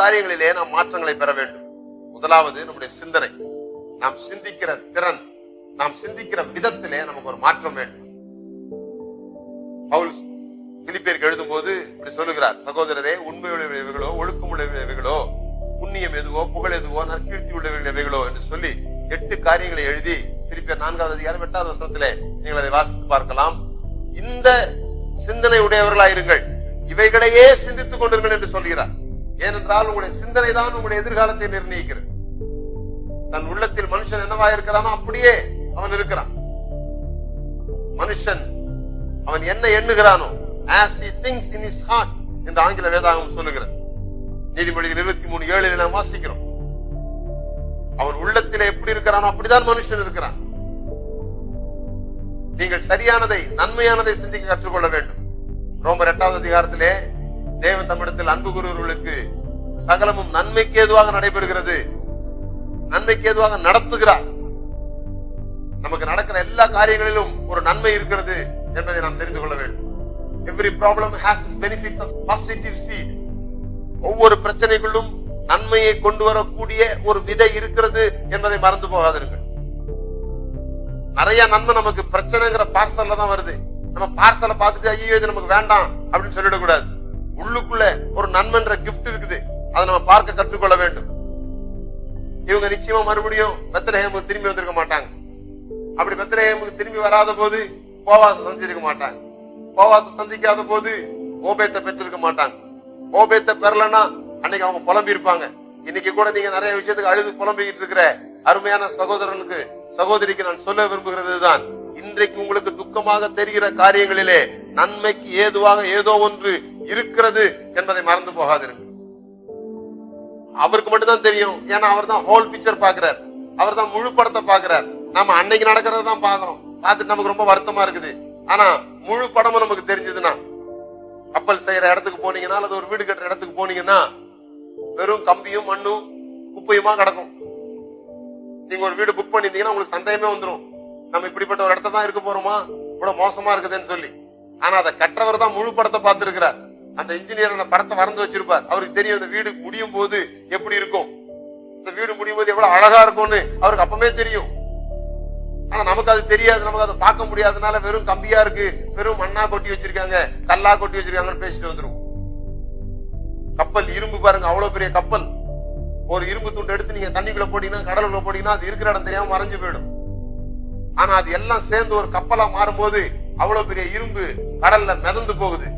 காரியங்களிலே நாம் மாற்றங்களை பெற வேண்டும். முதலாவது நம்முடைய சிந்தனை. நாம் சிந்திக்கிற திறன் நாம் சிந்திக்கிற விதத்திலே நமக்கு ஒரு மாற்றம் வேண்டும். பவுல் பிலிப்பியருக்கு எழுதும்போது இப்படி சொல்லுகிறார் சகோதரரே உண்மை உள்ளவைகளோ ஒழுக்கம் உள்ளவைகளோ புண்ணியம் எதுவோ புகழ் எதுவோ நற்கீர்த்தி உள்ளவைகளோ என்று சொல்லி எட்டு காரியங்களை எழுதி பிலிப்பியர் நான்காவது அதிகாரம் எட்டாவது வசனத்திலே நீங்கள் அதை வாசித்து பார்க்கலாம். இந்த சிந்தனை உடையவர்களாயிருங்கள். இவைகளையே சிந்தித்துக் கொண்டிருங்கள் என்று சொல்கிறார். என்றால் உங்களுடைய சிந்தனை தான் உங்களுடைய எதிர்காலத்தை நிர்ணயிக்கிறது. தன் உள்ளத்தில் மனுஷன் என்னவா இருக்கிறானோ அப்படியே அவன் இருக்கிறான். மனுஷன் அவன் என்ன எண்ணுகிறானோ as he thinks in his heart என்று ஆங்கில வேதாகம் சொல்லுகிறது. நீதிமொழிகள் இருபத்தி மூணு ஏழில் நாம் வாசிக்கிறோம். அவன் உள்ளத்தில் எப்படி இருக்கிறானோ அப்படிதான் மனுஷன் இருக்கிறான். நீங்கள் சரியானதை நன்மையானதை சிந்திக்க கற்றுக்கொள்ள வேண்டும். ரோமர் எட்டாவது அதிகாரத்திலே தேவன் தமிழத்தில் அன்பு கூறுவர்களுக்கு சகலமும் நன்மைக்கு ஏதுவாக நடைபெறுகிறது. நன்மைக்கு ஏதுவாக நடத்துகிறார். நமக்கு நடக்கிற எல்லா காரியங்களிலும் ஒரு நன்மை இருக்கிறது என்பதை நாம் தெரிந்து கொள்ள வேண்டும். Every problem has its benefits of positive side ஒவ்வொரு பிரச்சனைகளும் நன்மையை கொண்டு வரக்கூடிய ஒரு விதை இருக்கிறது என்பதை மறந்து போகாதிருங்கள். நிறைய நன்மை நமக்கு பிரச்சனைங்கிற பார்சல்ல தான் வருது. நம்ம பார்சலை பார்த்துட்டு ஐயோ இது நமக்கு வேண்டாம் அப்படின்னு சொல்லிடக்கூடாது. உள்ளுக்குள்ள ஒரு நன்மைன்ற கிஃப்ட் இருக்குது. அதை நம்ம பார்க்க கற்றுக்கொள்ள வேண்டும். இவங்க நிச்சயமா மறுபடியும் பெத்தலஹேமுக்கு திரும்பி வந்திருக்க மாட்டாங்க. அப்படி பெத்தலஹேமுக்கு திரும்பி வராத போது போவாசம் சந்திச்சிருக்க மாட்டாங்க. போவாசம் சந்திக்காத போது ஓபேத்தை பெற்றிருக்க மாட்டாங்க. ஓபேத்தை பெறலன்னா அன்னைக்கு அவங்க புலம்பி இருப்பாங்க இன்னைக்கு கூட நீங்க நிறைய விஷயத்துக்கு அழுது புலம்பிக்கிட்டு இருக்கிற அருமையான சகோதரனுக்கு சகோதரிக்கு நான் சொல்ல விரும்புகிறது தான் இன்றைக்கு உங்களுக்கு துக்கமாக தெரிகிற காரியங்களிலே நன்மைக்கு ஏதுவாக ஏதோ ஒன்று இருக்கிறது என்பதை மறந்து போகாதிருங்க. அவருக்கு மட்டும் தான் தெரியும். ஏன்னா அவர் தான் ஹோல் பிக்சர் பாக்குறார் அவர் தான் முழு படத்தை பாக்குறார் நம்ம அன்னைக்கு நடக்கிறத தான் பாக்குறோம் பார்த்துட்டு நமக்கு ரொம்ப வருத்தமா இருக்குது. ஆனா முழு படமும் நமக்கு தெரிஞ்சதுன்னா கப்பல் செய்யற இடத்துக்கு போனீங்கன்னா அல்லது ஒரு வீடு கட்டுற இடத்துக்கு போனீங்கன்னா வெறும் கம்பியும் மண்ணும் குப்பையுமா கிடக்கும். நீங்க ஒரு வீடு புக் பண்ணிருந்தீங்கன்னா உங்களுக்கு சந்தேகமே வந்துடும் நம்ம இப்படிப்பட்ட ஒரு இடத்த தான் இருக்க போறோமா? இவ்வளவு மோசமா இருக்குதுன்னு சொல்லி. ஆனா அதை கற்றவர் தான் முழு படத்தை பார்த்திருக்கிறார். அந்த இன்ஜினியர் அந்த படத்தை மறந்து வச்சிருப்பார். அவருக்கு தெரியும் அந்த வீடு முடியும் போது எப்படி இருக்கும். இந்த வீடு முடியும் போது எவ்வளவு அழகா இருக்கும்னு அவருக்கு அப்பவே தெரியும். ஆனா நமக்கு அது தெரியாது. நமக்கு அதை பார்க்க முடியாதனால வெறும் கம்பியா இருக்கு வெறும் மண்ணா கொட்டி வச்சிருக்காங்க கல்லா கொட்டி வச்சிருக்காங்கன்னு பேசிட்டு வந்துடும் கப்பல் இரும்பு பாருங்க அவ்வளவு பெரிய கப்பல். ஒரு இரும்பு துண்டு எடுத்து நீங்க தண்ணிக்குள்ள போட்டீங்கன்னா கடலுக்குள்ள போட்டீங்கன்னா அது இருக்கிற இடம் தெரியாம மறைஞ்சு போயிடும். ஆனா அது எல்லாம் சேர்ந்து ஒரு கப்பலா மாறும்போது அவ்வளவு பெரிய இரும்பு கடல்ல மிதந்து போகுது.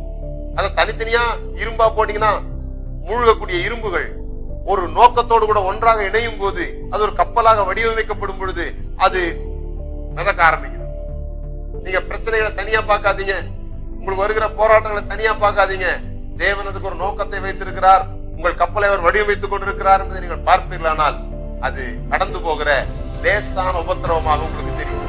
தனித்தனியா இரும்பா போட்டீங்கன்னா மூழ்கக்கூடிய இரும்புகள் ஒரு நோக்கத்தோடு கூட ஒன்றாக இணையும் போது அது ஒரு கப்பலாக வடிவமைக்கப்படும் பொழுது அது மிதக்க ஆரம்பிக்குது. நீங்க பிரச்சனைகளை தனியா பார்க்காதீங்க. உங்களுக்கு வருகிற போராட்டங்களை தனியா பார்க்காதீங்க. தேவனதுக்கு ஒரு நோக்கத்தை வைத்திருக்கிறார். உங்கள் கப்பலை அவர் வடிவமைத்துக் கொண்டிருக்கிறார் என்பதை நீங்கள் பார்ப்பீர்களானால் அது கடந்து போகிற லேசான உபத்திரவமாக உங்களுக்கு தெரியும்.